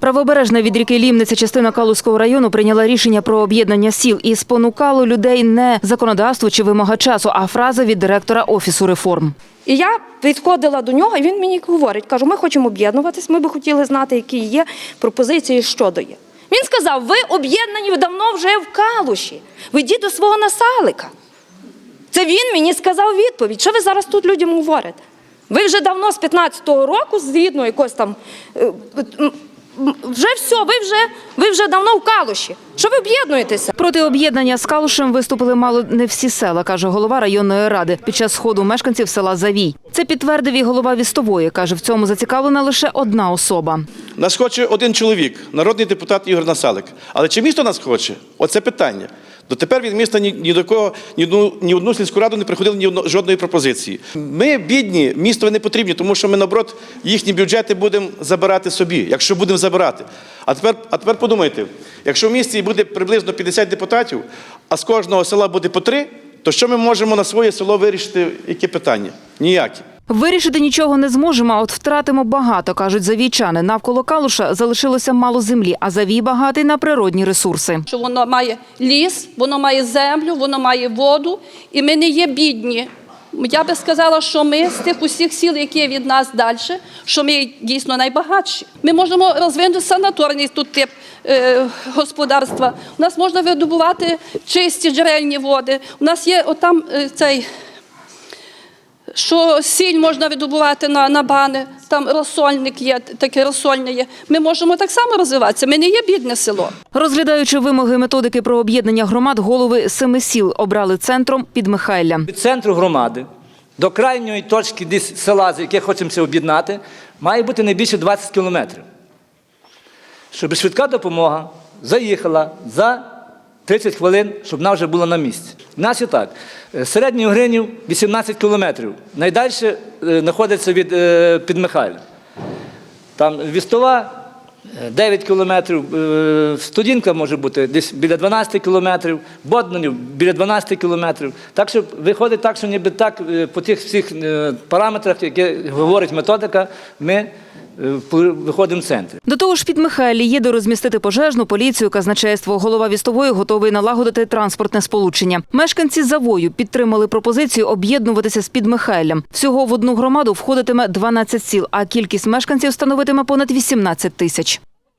Правобережна від ріки Лімниця частина Калузького району прийняла рішення про об'єднання сіл і спонукало людей не законодавство чи вимога часу, а фраза від директора офісу реформ. І я підходила до нього, і він мені говорить: кажу, ми хочемо об'єднуватись, ми би хотіли знати, які є пропозиції щодо є. Він сказав: ви об'єднані давно вже в калуші. Ви йдіть до свого насалика. Це він мені сказав відповідь. Що ви зараз тут людям говорите? Ви вже давно з 15-го року, згідно якось там. Вже все, ви вже, ви вже давно в калуші. Що ви об'єднуєтеся? Проти об'єднання з Калушем виступили мало не всі села, каже голова районної ради під час сходу мешканців села Завій. Це підтвердив і голова Вістової. каже, в цьому зацікавлена лише одна особа. Нас хоче один чоловік, народний депутат Ігор Насалик. Але чи місто нас хоче? Оце питання. Дотепер від міста ні, ні до кого, ні одну, ні одну сільську раду не приходили ні одно- жодної пропозиції. Ми бідні, місту не потрібні, тому що ми, наоборот, їхні бюджети будемо забирати собі, якщо будемо забирати. А тепер, а тепер подумайте, якщо в місті буде приблизно 50 депутатів, а з кожного села буде по три, то що ми можемо на своє село вирішити? Які питання? Ніякі. Вирішити нічого не зможемо, а от втратимо багато, кажуть завійчани. Навколо Калуша залишилося мало землі, а завій багатий на природні ресурси. що воно має ліс, воно має землю, воно має воду, і ми не є бідні. Я би сказала, що ми з тих усіх сіл, які від нас далі, що ми дійсно найбагатші. Ми можемо розвинути санаторний тут тип е, господарства. У нас можна видобувати чисті джерельні води. У нас є отам е, цей що сіль можна видобувати на, на бани, там розсольник є, таке розсольне є. Ми можемо так само розвиватися. Ми не є бідне село. Розглядаючи вимоги методики про об'єднання громад, голови семи сіл обрали центром під Михайля. Від центру громади до крайньої точки десь села, з яке хочемося об'єднати, має бути не більше 20 кілометрів. Щоб швидка допомога заїхала за 30 хвилин, щоб вона вже була на місці. У так. Е, Середній Угринів 18 кілометрів. Найдальше е, знаходиться від е, Підмихайля. Там Вістова е, 9 кілометрів, Студінка може бути десь біля 12 кілометрів, Боднанів біля 12 кілометрів. Так що виходить так, що ніби так по тих всіх параметрах, які говорить методика, ми виходимо в центр. До того ж, під Михайлі є де розмістити пожежну, поліцію, казначейство. Голова вістової готовий налагодити транспортне сполучення. Мешканці завою підтримали пропозицію об'єднуватися з під Михайлем. Всього в одну громаду входитиме 12 сіл, а кількість мешканців становитиме понад 18 тисяч.